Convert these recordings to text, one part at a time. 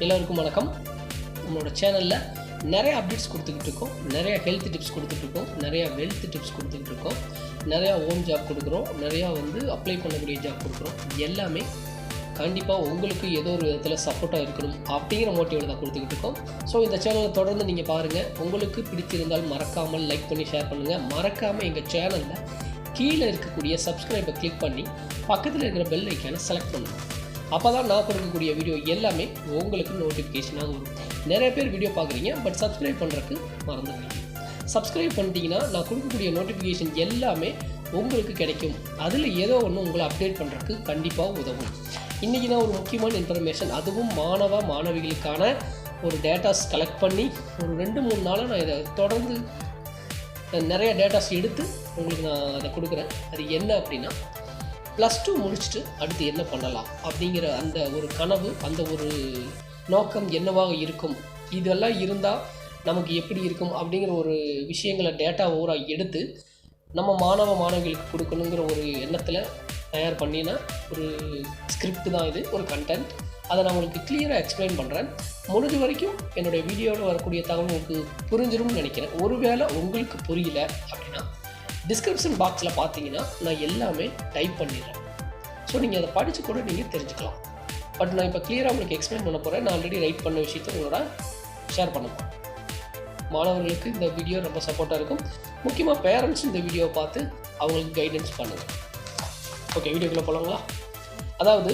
எல்லோருக்கும் வணக்கம். நம்மளோட சேனலில் நிறைய அப்டேட்ஸ் கொடுத்துக்கிட்டு இருக்கோம். நிறையா ஹெல்த் டிப்ஸ் கொடுத்துட்டு இருக்கோம். நிறைய வெல்த் டிப்ஸ் கொடுத்துக்கிட்டு இருக்கோம். நிறையா ஓன் ஜாப் கொடுக்குறோம். நிறையா வந்து அப்ளை பண்ணக்கூடிய ஜாப் கொடுக்குறோம். எல்லாமே கண்டிப்பாக உங்களுக்கு ஏதோ ஒரு விதத்தில் சப்போர்ட்டாக இருக்கணும் அப்படிங்கிற மோட்டிவில் தான் கொடுத்துக்கிட்டு இருக்கோம். ஸோ இந்த சேனலை தொடர்ந்து நீங்கள் பாருங்கள் உங்களுக்கு பிடிச்சிருந்தால் மறக்காமல் லைக் பண்ணி ஷேர் பண்ணுங்கள் மறக்காமல் எங்கள் சேனலில் கீழே இருக்கக்கூடிய சப்ஸ்கிரைபை கிளிக் பண்ணி பக்கத்தில் இருக்கிற பெல் ஐக்கானை செலக்ட் பண்ணுங்கள் அப்போ தான் நான் கொடுக்கக்கூடிய வீடியோ எல்லாமே உங்களுக்கு நோட்டிஃபிகேஷனாக வரும். நிறைய பேர் வீடியோ பார்க்குறீங்க பட் சப்ஸ்கிரைப் பண்ணுறதுக்கு மறந்துடுறீங்க சப்ஸ்கிரைப் பண்ணிட்டீங்கன்னா நான் கொடுக்கக்கூடிய நோட்டிஃபிகேஷன் எல்லாமே உங்களுக்கு கிடைக்கும். அதில் ஏதோ ஒன்று உங்களை அப்டேட் பண்ணுறதுக்கு கண்டிப்பாக உதவும். இன்றைக்கி நான் ஒரு முக்கியமான இன்ஃபர்மேஷன் அதுவும் மாணவ மாணவிகளுக்கான ஒரு டேட்டாஸ் கலெக்ட் பண்ணி ஒரு ரெண்டு மூணு நாளாக நான் இதை தொடர்ந்து நிறைய டேட்டாஸ் எடுத்து உங்களுக்கு நான் அதை கொடுக்குறேன். அது என்ன அப்படின்னா ப்ளஸ் டூ முடிச்சுட்டு அடுத்து என்ன பண்ணலாம்? அப்படிங்கிற அந்த ஒரு கனவு அந்த ஒரு நோக்கம் என்னவாக இருக்கும்? இதெல்லாம் இருந்தால் நமக்கு எப்படி இருக்கும்? அப்படிங்கிற ஒரு விஷயங்களை டேட்டா ஓவராக எடுத்து நம்ம மாணவ மாணவிகளுக்கு கொடுக்கணுங்கிற ஒரு எண்ணத்தில் தயார் பண்ணினா ஒரு ஸ்கிரிப்ட் தான் இது ஒரு கண்டென்ட் அதை நான் உங்களுக்கு கிளியராக எக்ஸ்பிளைன் பண்ணுறேன் முடிஞ்ச வரைக்கும் என்னுடைய வீடியோவில் வரக்கூடிய தகவல் உங்களுக்கு புரிஞ்சிடும்னு நினைக்கிறேன். ஒருவேளை உங்களுக்கு புரியல அப்படின்னா டிஸ்கிரிப்ஷன் பாக்ஸில் பார்த்தீங்கன்னா நான் எல்லாமே டைப் பண்ணிடுறேன். ஸோ நீங்கள் அதை படித்து கூட நீங்கள் தெரிஞ்சுக்கலாம். பட் நான் இப்போ கிளியராக உங்களுக்கு எக்ஸ்பிளைன் பண்ண போகிறேன் நான் ஆல்ரெடி ரைட் பண்ண விஷயத்த உங்களோட ஷேர் பண்ண போகிறேன் மாணவர்களுக்கு இந்த வீடியோ ரொம்ப சப்போர்ட்டாக இருக்கும். முக்கியமாக பேரண்ட்ஸ் இந்த வீடியோவை பார்த்து அவங்களுக்கு கைடன்ஸ் பண்ணுங்கள் ஓகே வீடியோக்குள்ளே போகலாங்களா அதாவது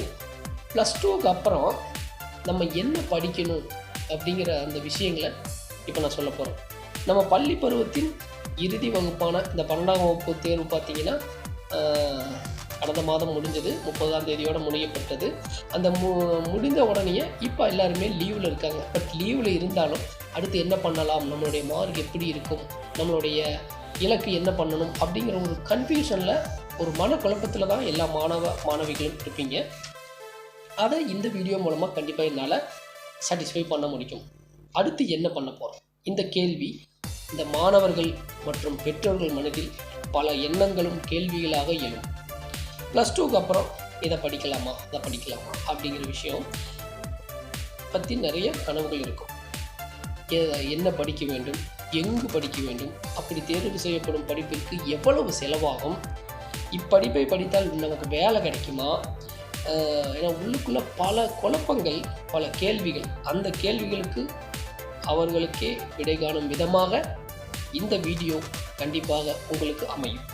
ப்ளஸ் டூக்கு அப்புறம் நம்ம என்ன படிக்கணும் அப்படிங்கிற அந்த விஷயங்களை இப்போ நான் சொல்ல போகிறேன் நம்ம பள்ளி பருவத்தின் இறுதி வகுப்பான இந்த பன்னெண்டாம் வகுப்பு தேர்வு பார்த்தீங்கன்னா கடந்த மாதம் முடிஞ்சது. முப்பதாம் தேதியோடு முடியப்பட்டது. அந்த மு முடிந்த உடனே இப்போ எல்லாருமே லீவில் இருக்காங்க. பட் லீவில் இருந்தாலும் அடுத்து என்ன பண்ணலாம்? நம்மளுடைய மார்க் எப்படி இருக்கும்? நம்மளுடைய இலக்கு என்ன பண்ணணும்? அப்படிங்கிற ஒரு கன்ஃபியூஷனில் ஒரு மனக்குழப்பத்தில் தான் எல்லா மாணவ மாணவிகளும் இருப்பீங்க. அதை இந்த வீடியோ மூலமாக கண்டிப்பாக என்னால் சாட்டிஸ்ஃபை பண்ண முடியும். அடுத்து என்ன பண்ண போகிறோம் இந்த கேள்வி இந்த மாணவர்கள் மற்றும் பெற்றோர்கள் மனதில் பல எண்ணங்களும் கேள்விகளாக எழும். ப்ளஸ் டூக்கு அப்புறம் இதை படிக்கலாமா? அதை படிக்கலாமா? அப்படிங்கிற விஷயம் பற்றி நிறைய கனவுகள் இருக்கும். என்ன படிக்க வேண்டும்? எங்கு படிக்க வேண்டும்? அப்படி தேர்வு செய்யப்படும் படிப்பிற்கு எவ்வளவு செலவாகும்? இப்படிப்பை படித்தால் நமக்கு வேலை கிடைக்குமா? ஏன்னா உள்ளுக்குள்ளே பல குழப்பங்கள் பல கேள்விகள் அந்த கேள்விகளுக்கு அவர்களுக்கே விடை காணும் விதமாக இந்த வீடியோ கண்டிப்பாக உங்களுக்கு அமையும்.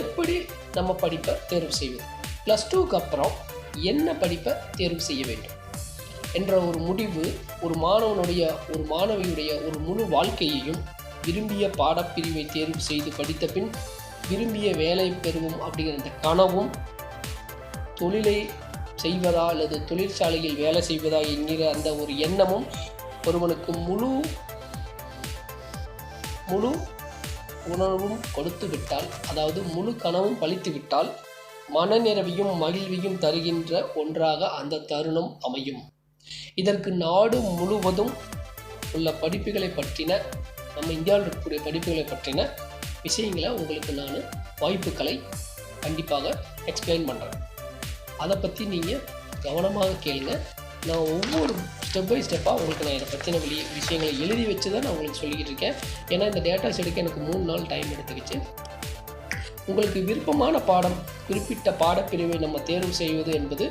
எப்படி நம்ம படிப்பை தேர்வு செய்வது? ப்ளஸ் டூக்கு அப்புறம் என்ன படிப்பை தேர்வு செய்ய வேண்டும்? என்ற ஒரு முடிவு ஒரு மாணவனுடைய ஒரு மாணவியுடைய ஒரு முழு வாழ்க்கையையும் விரும்பிய பாடப்பிரிவை தேர்வு செய்து படித்த பின் விரும்பிய வேலை பெறுவோம் அப்படிங்கிற அந்த கனவும் தொழிலை செய்வதா அல்லது தொழிற்சாலையில் வேலை செய்வதா என்கிற அந்த ஒரு எண்ணமும் ஒருவனுக்கு முழு முழு உணர்வும் கொடுத்து விட்டால் அதாவது முழு கனவும் பழித்து விட்டால் மனநிறைவையும் மகிழ்வையும் தருகின்ற ஒன்றாக அந்த தருணம் அமையும். இதற்கு நாடு முழுவதும் உள்ள படிப்புகளை பற்றின நம்ம இந்தியாவில் இருக்கக்கூடிய படிப்புகளை பற்றின விஷயங்களை உங்களுக்கு நான் வாய்ப்புகளை கண்டிப்பாக எக்ஸ்பிளைன் பண்ணுறேன் அதை பற்றி நீங்கள் கவனமாக கேளுங்க. நான் ஒவ்வொரு ஸ்டெப் பை ஸ்டெப்பாக உங்களுக்கு நான் இதை பற்றின வெளி விஷயங்களை எழுதி வச்சு தான் நான் உங்களுக்கு சொல்லிக்கிட்டு இருக்கேன். ஏன்னா இந்த டேட்டாஸ் எடுக்க எனக்கு மூணு நாள் டைம் எடுத்துக்கிச்சு. உங்களுக்கு விருப்பமான பாடம் குறிப்பிட்ட பாடப்பிரிவை நம்ம தேர்வு செய்வது என்பது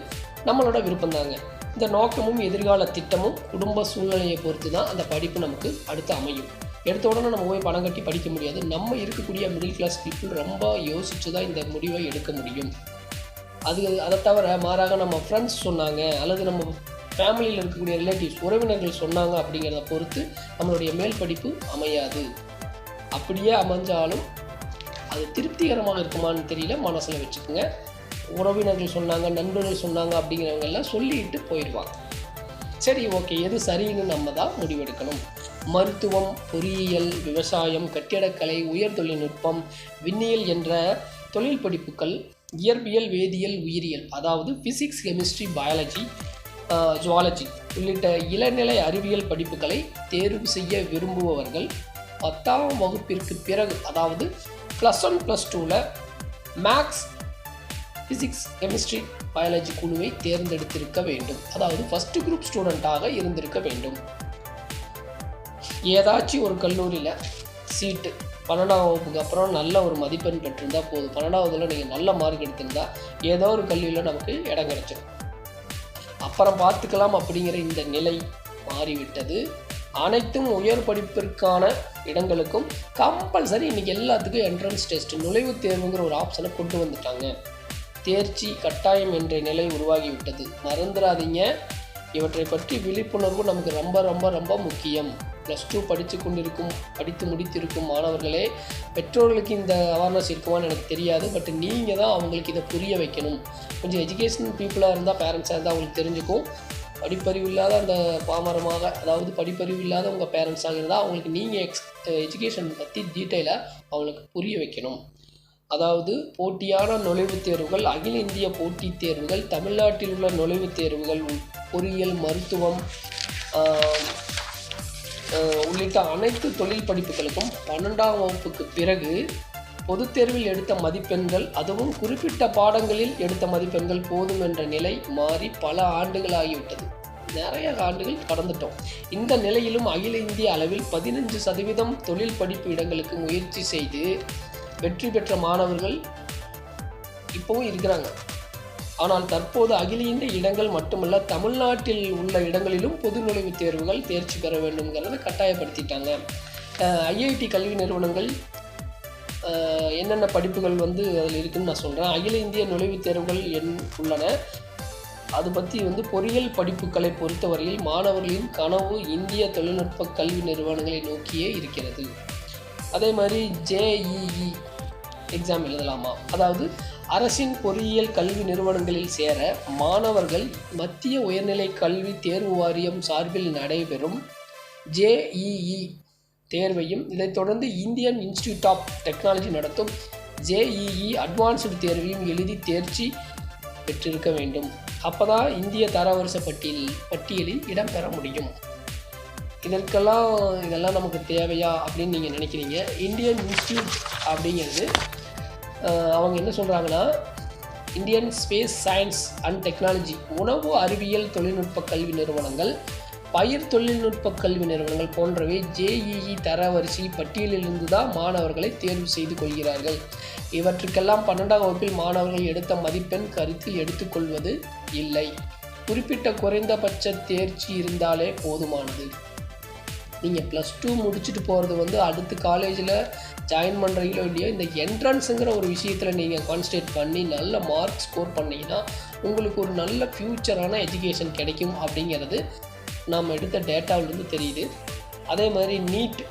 நம்மளோட விருப்பம்தாங்க. இந்த நோக்கமும் எதிர்கால திட்டமும் குடும்ப சூழ்நிலையை பொறுத்து தான் அந்த படிப்பு நமக்கு அடுத்து அமையும். எடுத்த உடனே நம்ம போய் பணம் கட்டி படிக்க முடியாது. நம்ம இருக்கக்கூடிய மிடில் கிளாஸ் பீப்புள் ரொம்ப யோசித்து தான் இந்த முடிவை எடுக்க முடியும். அது அதை தவிர மாறாக நம்ம ஃப்ரெண்ட்ஸ் சொன்னாங்க அல்லது நம்ம ஃபேமிலியில் இருக்கக்கூடிய ரிலேட்டிவ்ஸ் உறவினர்கள் சொன்னாங்க அப்படிங்கிறத பொறுத்து நம்மளுடைய மேல் படிப்பு அமையாது. அப்படியே அமைஞ்சாலும் அது திருப்திகரமாக இருக்குமான்னு தெரியல. மனசில் வச்சுக்கோங்க. உறவினர்கள் சொன்னாங்க நண்பர்கள் சொன்னாங்க அப்படிங்கிறவங்க எல்லாம் சொல்லிட்டு போயிடுவாங்க. சரி ஓகே. எது சரின்னு நம்ம தான் முடிவெடுக்கணும். மருத்துவம் பொறியியல் விவசாயம் கட்டிடக்கலை உயர் தொழில்நுட்பம் விண்ணியல் என்ற தொழில் படிப்புகள் இயற்பியல் வேதியியல் உயிரியல் அதாவது ஃபிசிக்ஸ் கெமிஸ்ட்ரி பயாலஜி ஜுவாலஜி உள்ளிட்ட இளநிலை அறிவியல் படிப்புகளை தேர்வு செய்ய விரும்புபவர்கள் பத்தாம் வகுப்பிற்கு பிறகு அதாவது ப்ளஸ் ஒன் ப்ளஸ் டூவில் மேக்ஸ் ஃபிசிக்ஸ் கெமிஸ்ட்ரி பயாலஜி குழுவை தேர்ந்தெடுத்திருக்க வேண்டும். அதாவது ஃபஸ்ட்டு குரூப் ஸ்டூடெண்ட்டாக இருந்திருக்க வேண்டும். ஏதாச்சும் ஒரு கல்லூரியில் சீட்டு பன்னெண்டாம் வகுப்புக்கு அப்புறம் நல்ல ஒரு மதிப்பெண் பெற்றிருந்தால் போதும். பன்னெண்டாவதுல நீங்கள் நல்ல மார்க் எடுத்திருந்தால் ஏதோ ஒரு கல்வியில் நமக்கு இடம் கிடைச்சிடும். அப்புறம் பார்த்துக்கலாம் அப்படிங்கிற இந்த நிலை மாறிவிட்டது. அனைத்தும் உயர் படிப்பிற்கான இடங்களுக்கும் கம்பல்சரி இன்றைக்கி எல்லாத்துக்கும் என்ட்ரன்ஸ் டெஸ்ட் நுழைவுத் தேர்வுங்கிற ஒரு ஆப்ஷனை கொண்டு வந்துட்டாங்க. தேர்ச்சி கட்டாயம் என்ற நிலை உருவாகிவிட்டது. மறந்துடாதீங்க. இவற்றை பற்றி விழிப்புணர்வு நமக்கு ரொம்ப ரொம்ப ரொம்ப முக்கியம். ப்ளஸ் டூ படித்து கொண்டிருக்கும் படித்து முடித்திருக்கும் மாணவர்களே பெற்றோர்களுக்கு இந்த அவேர்னஸ் இருக்குமான்னு எனக்கு தெரியாது. பட் நீங்கள் தான் அவங்களுக்கு இதை புரிய வைக்கணும். கொஞ்சம் எஜுகேஷன் பீப்புளாக இருந்தால் பேரண்ட்ஸாக இருந்தால் அவங்களுக்கு தெரிஞ்சுக்கும். படிப்பறிவு இல்லாத அந்த பாமரமாக அதாவது படிப்பறிவு இல்லாத உங்கள் பேரண்ட்ஸாக இருந்தால் அவங்களுக்கு நீங்கள் எக்ஸ் எஜுகேஷன் பற்றி டீட்டெயிலாக அவங்களுக்கு புரிய வைக்கணும். அதாவது போட்டியான நுழைவுத் தேர்வுகள் அகில இந்திய போட்டித் தேர்வுகள் தமிழ்நாட்டில் உள்ள நுழைவுத் தேர்வுகள் பொறியியல் மருத்துவம் உள்ளிட்ட அனைத்து தொழில் படிப்புகளுக்கும் பன்னெண்டாம் வகுப்புக்கு பிறகு பொதுத் தேர்வில் எடுத்த மதிப்பெண்கள் அதுவும் குறிப்பிட்ட பாடங்களில் எடுத்த மதிப்பெண்கள் போதும் என்ற நிலை மாறி பல ஆண்டுகள் ஆகிவிட்டது நிறைய ஆண்டுகள் கடந்துட்டோம். இந்த நிலையிலும் அகில இந்திய அளவில் பதினஞ்சு சதவீதம் தொழில் படிப்பு இடங்களுக்கு முயற்சி செய்து வெற்றி பெற்ற மாணவர்கள் இப்போவும் இருக்கிறாங்க. ஆனால் தற்போது அகில இந்திய இடங்கள் மட்டுமல்ல தமிழ்நாட்டில் உள்ள இடங்களிலும் பொது நுழைவுத் தேர்வுகள் தேர்ச்சி பெற வேண்டும்ங்கிறத கட்டாயப்படுத்திட்டாங்க. ஐஐடி கல்வி நிறுவனங்கள் என்னென்ன படிப்புகள் வந்து அதில் இருக்குன்னு நான் சொல்கிறேன் அகில இந்திய நுழைவுத் தேர்வுகள் என் உள்ளன. அது பற்றி வந்து பொறியியல் படிப்புகளை பொறுத்தவரையில் மாணவர்களின் கனவு இந்திய தொழில்நுட்ப கல்வி நிறுவனங்களை நோக்கியே இருக்கிறது. அதே மாதிரி ஜேஇஇ எக்ஸாம் எழுதலாமா? அதாவது அரசின் பொறியியல் கல்வி நிறுவனங்களில் சேர மாணவர்கள் மத்திய உயர்நிலை கல்வி தேர்வு வாரியம் சார்பில் நடைபெறும் ஜேஇஇ தேர்வையும் இதைத் தொடர்ந்து இந்தியன் இன்ஸ்டிடியூட் ஆஃப் டெக்னாலஜி நடத்தும் ஜேஇஇ அட்வான்ஸ்டு தேர்வையும் எழுதி தேர்ச்சி பெற்றிருக்க வேண்டும். அப்போதான் இந்திய தரவரிசை பட்டியல் பட்டியலில் இடம்பெற முடியும். இதற்கெல்லாம் இதெல்லாம் நமக்கு தேவையா அப்படின்னு நீங்கள் நினைக்கிறீங்க? இந்தியன் இன்ஸ்டியூட் அப்படிங்கிறது அவங்க என்ன சொல்கிறாங்கன்னா Indian space science and technology உணவு அறிவியல் தொழில்நுட்ப கல்வி நிறுவனங்கள் பயிர் தொழில்நுட்ப கல்வி நிறுவனங்கள் போன்றவை ஜேஇஇ தரவரிசை பட்டியலிலிருந்து தான் மாணவர்களை தேர்வு செய்து கொள்கிறார்கள். இவற்றுக்கெல்லாம் பன்னெண்டாம் வகுப்பில் மாணவர்கள் எடுத்த மதிப்பெண் கருத்தில் எடுத்துக்கொள்வது இல்லை. குறிப்பிட்ட குறைந்தபட்ச தேர்ச்சி இருந்தாலே போதுமானது. நீங்கள் ப்ளஸ் டூ முடிச்சுட்டு போகிறது வந்து அடுத்து காலேஜில் ஜாயின் பண்ணுறீங்களோ இல்லையோ இந்த என்ட்ரன்ஸுங்கிற ஒரு விஷயத்தில் நீங்கள் கான்சன்ட்ரேட் பண்ணி நல்ல மார்க் ஸ்கோர் பண்ணிங்கன்னா உங்களுக்கு ஒரு நல்ல ஃப்யூச்சரான எஜுகேஷன் கிடைக்கும் அப்படிங்கிறது நாம் எடுத்த டேட்டாவிலேருந்து தெரியுது. அதே மாதிரி நீட்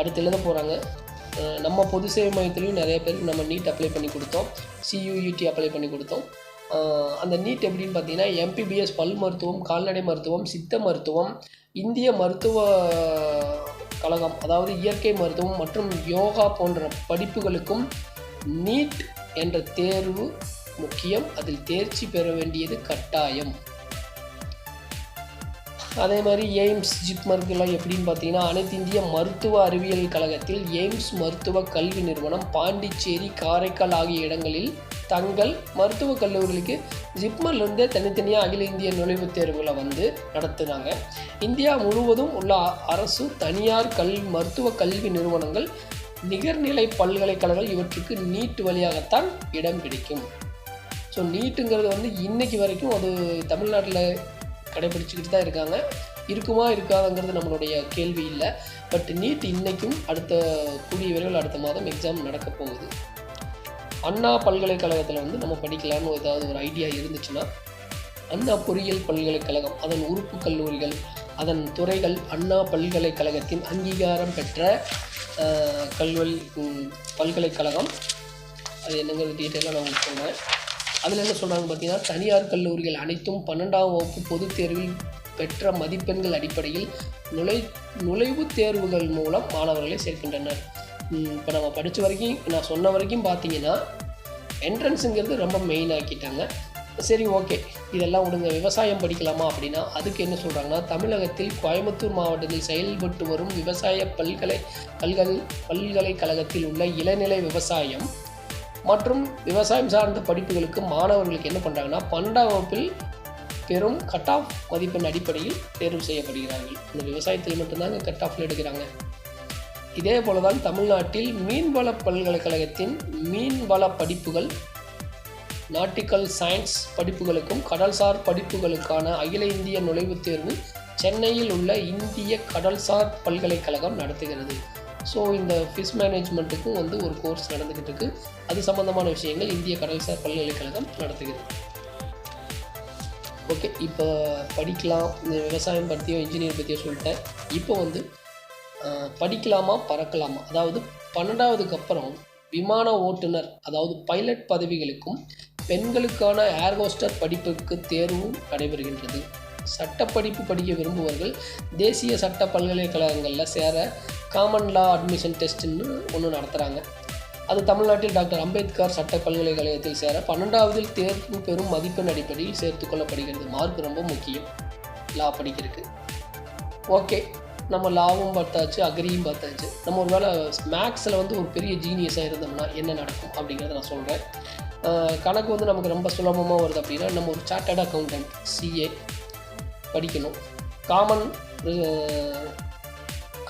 அடுத்து எழுத போகிறாங்க நம்ம பொது சேவை மையத்துலேயும் நிறைய பேருக்கு நம்ம நீட் அப்ளை பண்ணி கொடுத்தோம். சியூஇடி அப்ளை பண்ணி கொடுத்தோம். அந்த நீட் எப்படின்னு பார்த்தீங்கன்னா எம்பிபிஎஸ் பல் மருத்துவம் கால்நடை மருத்துவம் சித்த மருத்துவம் இந்திய மருத்துவ கழகம் அதாவது இயற்கை மருத்துவம் மற்றும் யோகா போன்ற படிப்புகளுக்கும் நீட் என்ற தேர்வு முக்கியம். அதில் தேர்ச்சி பெற வேண்டியது கட்டாயம். அதே மாதிரி எய்ம்ஸ் ஜிப்மர்க்கெல்லாம் எப்படின்னு பார்த்தீங்கன்னா அனைத்து இந்திய மருத்துவ அறிவியல் கழகத்தில் எய்ம்ஸ் மருத்துவ கல்வி நிறுவனம் பாண்டிச்சேரி காரைக்கால் ஆகிய இடங்களில் தங்கள் மருத்துவக் கல்லூரிகளுக்கு ஜிப்மர்லேருந்தே தனித்தனியாக அகில இந்திய நுழைவுத் தேர்வுகளை வந்து நடத்துனாங்க இந்தியா முழுவதும் உள்ள அரசு தனியார் கல் மருத்துவ கல்வி நிறுவனங்கள் நிகர்நிலை பல்கலைக்கழகங்கள் இவற்றுக்கு நீட் வழியாகத்தான் இடம் கிடைக்கும் ஸோ நீட்டுங்கிறது வந்து இன்னைக்கு வரைக்கும் அது தமிழ்நாட்டில் கடைபிடிச்சிக்கிட்டு தான் இருக்காங்க. இருக்குமா இருக்காதுங்கிறது நம்மளுடைய கேள்வி இல்லை. பட் நீட் இன்னைக்கும் அடுத்த கூடிய விரைவில் அடுத்த மாதம் எக்ஸாம் நடக்க போகுது. அண்ணா பல்கலைக்கழகத்தில் வந்து நம்ம படிக்கலாம்னு ஏதாவது ஒரு ஐடியா இருந்துச்சுன்னா அண்ணா பொறியியல் பல்கலைக்கழகம் அதன் உறுப்பு கல்லூரிகள் அதன் துறைகள் அண்ணா பல்கலைக்கழகத்தின் அங்கீகாரம் பெற்ற கல்வல் பல்கலைக்கழகம். அது என்னங்கிறது டீட்டெயிலாக நான் உங்களுக்கு சொல்கிறேன் அதில் என்ன சொல்கிறாங்க பார்த்தீங்கன்னா தனியார் கல்லூரிகள் அனைத்தும் பன்னெண்டாம் வகுப்பு பொதுத் தேர்வில் பெற்ற மதிப்பெண்கள் அடிப்படையில் நுழை நுழைவுத் தேர்வுகள் மூலம் மாணவர்களை சேர்க்கின்றனர். இப்போ நம்ம படித்த வரைக்கும் நான் சொன்ன வரைக்கும் பார்த்தீங்கன்னா என்ட்ரன்ஸுங்கிறது ரொம்ப மெயின் ஆக்கிட்டாங்க. சரி ஓகே இதெல்லாம் விடுங்க விவசாயம் படிக்கலாமா அப்படின்னா அதுக்கு என்ன சொல்கிறாங்கன்னா தமிழகத்தில் கோயம்புத்தூர் மாவட்டத்தில் செயல்பட்டு வரும் விவசாய பல்கலை பல்கல் பல்கலைக்கழகத்தில் உள்ள இளநிலை விவசாயம் மற்றும் விவசாயம் சார்ந்த படிப்புகளுக்கு மாணவர்களுக்கு என்ன பண்ணுறாங்கன்னா பன்னெண்டாம் வகுப்பில் பெரும் கட் ஆஃப் மதிப்பெண் அடிப்படையில் தேர்வு செய்யப்படுகிறார்கள். இந்த விவசாயத்தில் மட்டும்தாங்க கட் ஆஃபில் எடுக்கிறாங்க. இதே போல தான் தமிழ்நாட்டில் மீன்வள பல்கலைக்கழகத்தின் மீன்வள படிப்புகள் நாட்டிக்கல் சயின்ஸ் படிப்புகளுக்கும் கடல்சார் படிப்புகளுக்கான அகில இந்திய நுழைவுத் தேர்வு சென்னையில் உள்ள இந்திய கடல்சார் பல்கலைக்கழகம் நடத்துகிறது. ஸோ இந்த ஃபிஷ் மேனேஜ்மெண்ட்டுக்கும் வந்து ஒரு கோர்ஸ் நடந்துக்கிட்டு இருக்கு அது சம்பந்தமான விஷயங்கள் இந்திய கடல்சார் பல்கலைக்கழகம் நடத்துகிறது. ஓகே இப்போ படிக்கலாம் இந்த விவசாயம் பற்றியோ இன்ஜினியர் பற்றியோ சொல்லிட்டேன். இப்போ வந்து படிக்கலாமா பறக்கலாமா? அதாவது பன்னெண்டாவதுக்கு அப்புறம் விமான ஓட்டுநர் அதாவது பைலட் பதவிகளுக்கும் பெண்களுக்கான ஏர் ஹோஸ்டர் படிப்புக்கு தேர்வும் நடைபெறுகின்றது. சட்டப்படிப்பு படிக்க விரும்புவர்கள் தேசிய சட்ட பல்கலைக்கழகங்களில் சேர காமன் லா அட்மிஷன் டெஸ்ட்டுன்னு ஒன்று நடத்துகிறாங்க அது தமிழ்நாட்டில் டாக்டர் அம்பேத்கர் சட்ட பல்கலைக்கழகத்தில் சேர பன்னெண்டாவதில் தேர்வு பெறும் மதிப்பெண் அடிப்படையில் சேர்த்துக்கொள்ளப்படுகிறது மார்க் ரொம்ப முக்கியம். லா படிக்கிறதுக்கு. ஓகே நம்ம லாவும் பார்த்தாச்சு அக்ரியும் பார்த்தாச்சு. நம்ம ஒரு வேளை மேக்ஸில் வந்து ஒரு பெரிய ஜீனியஸாக இருந்தோம்னா என்ன நடக்கும் அப்படிங்கிறத நான் சொல்கிறேன் கணக்கு வந்து நமக்கு ரொம்ப சுலபமாக வருது அப்படின்னா நம்ம ஒரு சார்ட்டர்ட் அக்கௌண்டன்ட் சிஏ படிக்கணும். காமன்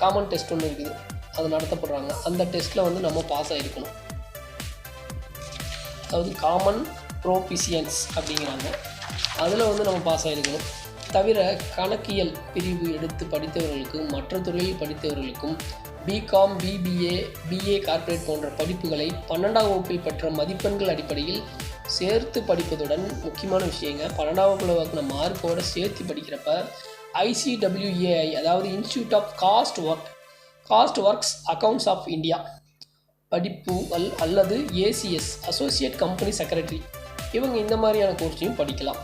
காமன் டெஸ்ட் ஒன்று இருக்குது. அது நடத்தப்படுறாங்க. அந்த டெஸ்ட்டில் வந்து நம்ம பாஸ் ஆகிருக்கணும் அதாவது காமன் ப்ரோபிசியன்ஸ் அப்படிங்கிறாங்க. அதில் வந்து நம்ம பாஸ் ஆகிருக்கணும் தவிர கணக்கியல் பிரிவு எடுத்து படித்தவர்களுக்கும் மற்ற துறையில் படித்தவர்களுக்கும் பிகாம் பிபிஏ பிஏ கார்ப்பரேட் போன்ற படிப்புகளை பன்னெண்டாம் வகுப்பில் பெற்ற மதிப்பெண்கள் அடிப்படையில் சேர்த்து படிப்பதுடன் முக்கியமான விஷயங்க பன்னெண்டாம் வகுப்பில் வாங்கின மார்க்கோடு சேர்த்து படிக்கிறப்ப ஐசிடபிள்யூஏஐ அதாவது institute of cost work cost works accounts of India படிப்பு அல் அல்லது ஏசிஎஸ் அசோசியேட் கம்பெனி செக்ரட்டரி இவங்க இந்த மாதிரியான கோர்ஸையும் படிக்கலாம்.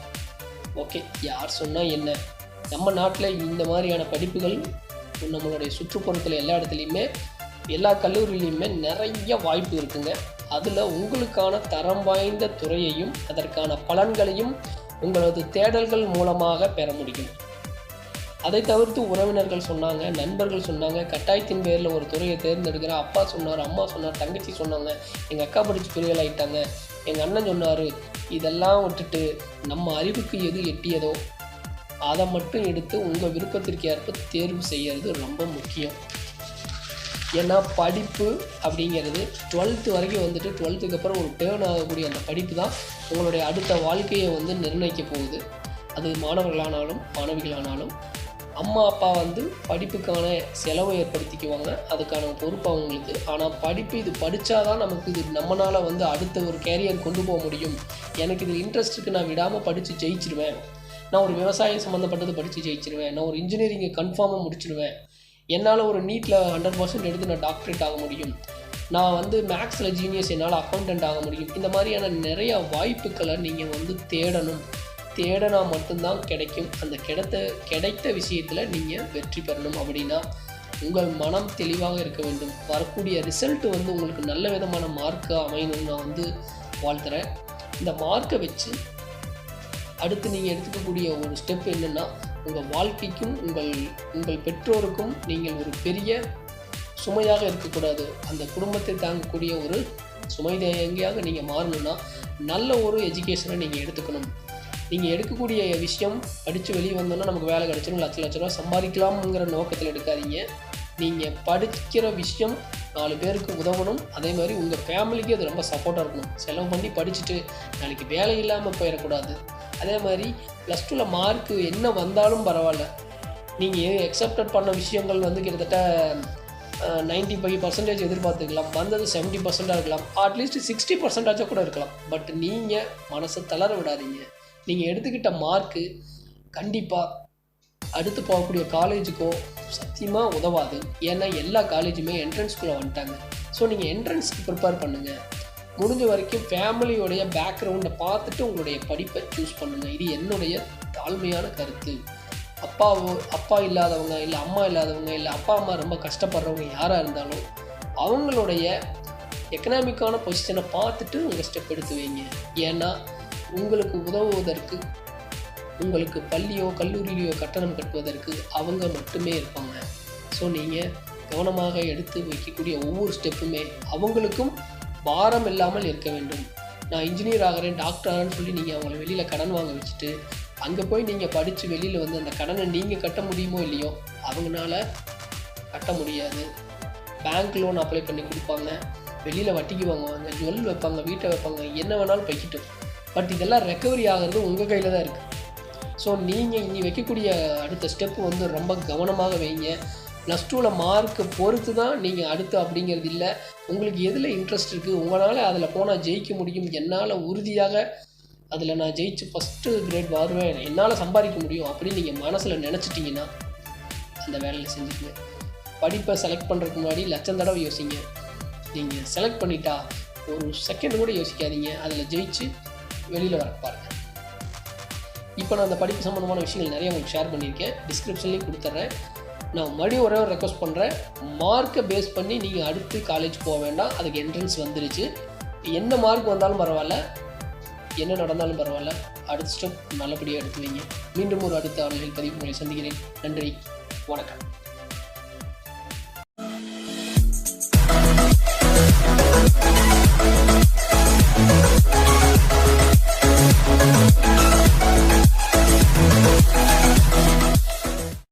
ஓகே யார் சொன்னால் என்ன? நம்ம நாட்டில் இந்த மாதிரியான படிப்புகள் நம்மளுடைய சுற்றுப்புறத்தில் எல்லா இடத்துலையுமே எல்லா கல்லூரியிலையுமே நிறைய வாய்ப்பு இருக்குங்க. அதில் உங்களுக்கான தரம் வாய்ந்த துறையையும் அதற்கான பலன்களையும் உங்களது தேடல்கள் மூலமாக பெற முடியும். அதை தவிர்த்து உறவினர்கள் சொன்னாங்க நண்பர்கள் சொன்னாங்க கட்டாயத்தின் பேரில் ஒரு துறையை தேர்ந்தெடுக்கிற அப்பா சொன்னார் அம்மா சொன்னார் தங்கச்சி சொன்னாங்க எங்கள் அக்கா படித்து பெரியவள் ஆயிட்டாங்க எங்கள் அண்ணன் சொன்னார் இதெல்லாம் விட்டுட்டு நம்ம அறிவுக்கு எது எட்டியதோ அதை மட்டும் எடுத்து உங்கள் விருப்பத்திற்கு ஏற்ப தேர்வு செய்கிறது ரொம்ப முக்கியம். ஏன்னா படிப்பு அப்படிங்கிறது டுவெல்த்து வரைக்கும் வந்துட்டு டுவெல்த்துக்கு அப்புறம் ஒரு டேர்ன் ஆகக்கூடிய அந்த படிப்பு தான் உங்களுடைய அடுத்த வாழ்க்கையை வந்து நிர்ணயிக்க போகுது. அது மாணவர்களானாலும் மாணவிகளானாலும் அம்மா அப்பா வந்து படிப்புக்கான செலவை ஏற்படுத்திக்குவாங்க. அதுக்கான பொறுப்பு அவங்களுக்கு. ஆனால் படிப்பு இது படித்தாதான் நமக்கு இது நம்மளால் வந்து அடுத்த ஒரு கேரியர் கொண்டு போக முடியும். எனக்கு இது இன்ட்ரெஸ்ட்டுக்கு நான் விடாமல் படித்து ஜெயிச்சிருவேன். நான் ஒரு விவசாயம் சம்மந்தப்பட்டது படித்து ஜெயிச்சிருவேன். நான் ஒரு இன்ஜினியரிங்கை கன்ஃபார்மாக முடிச்சிடுவேன் என்னால் ஒரு நீட்டில் ஹண்ட்ரட் பர்சன்ட் எடுத்து நான் டாக்டரேட் ஆக முடியும். நான் வந்து மேக்ஸில் ஜீனியஸ் என்னால் அக்கௌண்டன்ட் ஆக முடியும். இந்த மாதிரியான நிறைய வாய்ப்புகளை நீங்கள் வந்து தேடணும். தேடினா மட்டும்தான் கிடைக்கும். அந்த கிடைத்த கிடைத்த விஷயத்தில் நீங்கள் வெற்றி பெறணும் அப்படின்னா உங்கள் மனம் தெளிவாக இருக்க வேண்டும். வரக்கூடிய ரிசல்ட் வந்து உங்களுக்கு நல்ல விதமான மார்க்காக அமையணும்னு நான் வந்து வாழ்த்துறேன். இந்த மார்க்கை வச்சு அடுத்து நீங்கள் எடுத்துக்கக்கூடிய ஒரு ஸ்டெப் என்னென்னா உங்கள் வாழ்க்கைக்கும் உங்கள் உங்கள் பெற்றோருக்கும் நீங்கள் ஒரு பெரிய சுமையாக இருக்கக்கூடாது. அந்த குடும்பத்தை தாங்கக்கூடிய ஒரு சுமை தேங்கியாக நீங்கள் மாறணும்னா நல்ல ஒரு எஜுகேஷனை நீங்கள் எடுத்துக்கணும். நீங்கள் எடுக்கக்கூடிய விஷயம் படித்து வெளியே வந்தோன்னா நமக்கு வேலை கிடச்சிடும் லட்ச லட்ச ரூபா சம்பாதிக்கலாம்ங்கிற நோக்கத்தில் எடுக்காதீங்க. நீங்கள் படிக்கிற விஷயம் நாலு பேருக்கு உதவணும். அதே மாதிரி உங்கள் ஃபேமிலிக்கு அது ரொம்ப சப்போர்ட்டாக இருக்கணும். செலவு பண்ணி படிச்சுட்டு நாளைக்கு வேலை இல்லாமல் போயிடக்கூடாது. அதே மாதிரி ப்ளஸ் டூவில் மார்க்கு என்ன வந்தாலும் பரவாயில்ல. நீங்கள் எக்ஸப்டட் பண்ண விஷயங்கள் வந்து கிட்டத்தட்ட நைன்ட்டி ஃபைவ் பர்சன்டேஜ் எதிர்பார்த்துக்கலாம். வந்தது செவன்ட்டி பர்சன்டாக இருக்கலாம். அட்லீஸ்ட் சிக்ஸ்டி பர்சன்டாச்சும் கூட இருக்கலாம். பட் நீங்கள் மனசை தளர விடாதீங்க. நீங்கள் எடுத்துக்கிட்ட மார்க்கு கண்டிப்பாக அடுத்து போகக்கூடிய காலேஜுக்கோ சத்தியமாக உதவாது. ஏன்னா எல்லா காலேஜுமே என்ட்ரன்ஸ்குள்ளே வந்துட்டாங்க. ஸோ நீங்கள் என்ட்ரன்ஸ்க்கு ப்ரிப்பேர் பண்ணுங்கள் முடிஞ்ச வரைக்கும் ஃபேமிலியோடைய பேக்ரவுண்டை பார்த்துட்டு உங்களுடைய படிப்பை சூஸ் பண்ணுங்கள் இது என்னுடைய தாழ்மையான கருத்து. அப்பாவோ அப்பா இல்லாதவங்க இல்லை அம்மா இல்லாதவங்க இல்லை அப்பா அம்மா ரொம்ப கஷ்டப்படுறவங்க யாராக இருந்தாலும் அவங்களுடைய எக்கனாமிக்கான பொசிஷனை பார்த்துட்டு உங்கள் ஸ்டெப் எடுத்து வைங்க. ஏன்னா உங்களுக்கு உதவுவதற்கு உங்களுக்கு பள்ளியோ கல்லூரியிலையோ கட்டணம் கட்டுவதற்கு அவங்க மட்டுமே இருப்பாங்க. ஸோ நீங்கள் கவனமாக எடுத்து வைக்கக்கூடிய ஒவ்வொரு ஸ்டெப்புமே அவங்களுக்கும் பாரம் இல்லாமல் இருக்க வேண்டும். நான் இன்ஜினியர் ஆகிறேன் டாக்டர் ஆகிறேன்னு சொல்லி நீங்கள் அவங்கள வெளியில் கடன் வாங்க வச்சுட்டு அங்கே போய் நீங்கள் படித்து வெளியில் வந்து அந்த கடனை நீங்கள் கட்ட முடியுமோ இல்லையோ அவங்களால கட்ட முடியாது. பேங்க் லோன் அப்ளை பண்ணி கொடுப்பாங்க. வெளியில் வட்டிக்கு வாங்குவாங்க ஜுவல் வைப்பாங்க வீட்டை வைப்பாங்க என்ன வேணாலும் பைக்கிட்டோம் பட் இதெல்லாம் ரெக்கவரி ஆகிறது உங்கள் கையில் தான் இருக்குது ஸோ நீங்கள் இனி வைக்கக்கூடிய அடுத்த ஸ்டெப்பு வந்து ரொம்ப கவனமாக வைங்க. ப்ளஸ் டூவில் மார்க்கு பொறுத்து தான் நீங்கள் அடுத்து அப்படிங்கிறது இல்லை. உங்களுக்கு எதில் இன்ட்ரெஸ்ட் இருக்குது உங்களால் அதில் போனால் ஜெயிக்க முடியும். என்னால் உறுதியாக அதில் நான் ஜெயிச்சு ஃபஸ்ட்டு கிரேட் வருவேன். என்னால் சம்பாதிக்க முடியும் அப்படின்னு நீங்கள் மனசில் நினச்சிட்டிங்கன்னா அந்த வேலையில் செஞ்சுக்கங்க. படிப்பை செலக்ட் பண்ணுறதுக்கு முன்னாடி லட்சம் தடவை யோசிங்க. நீங்கள் செலக்ட் பண்ணிட்டா ஒரு செகண்ட் கூட யோசிக்காதீங்க. அதில் ஜெயிச்சு வெளியில் வர பாருங்கள் இப்போ நான் அந்த படிப்பு சம்மந்தமான விஷயங்கள் நிறைய உங்களுக்கு ஷேர் பண்ணியிருக்கேன். டிஸ்கிரிப்ஷன்லேயும் கொடுத்துட்றேன் நான் மறுபடியும் ஒரே ஒரு ரெக்வஸ்ட் பண்ணுறேன் மார்க்கை பேஸ் பண்ணி நீங்கள் அடுத்து காலேஜ் போக வேண்டாம். அதுக்கு என்ட்ரன்ஸ் வந்துருச்சு. என்ன மார்க் வந்தாலும் பரவாயில்ல. என்ன நடந்தாலும் பரவாயில்ல. அடுத்த ஸ்டெப் நல்லபடியாக எடுத்து வைங்க. மீண்டும் ஒரு அடுத்த ஆளுநர் பதிவு உங்களை சந்திக்கிறேன். நன்றி. வணக்கம்.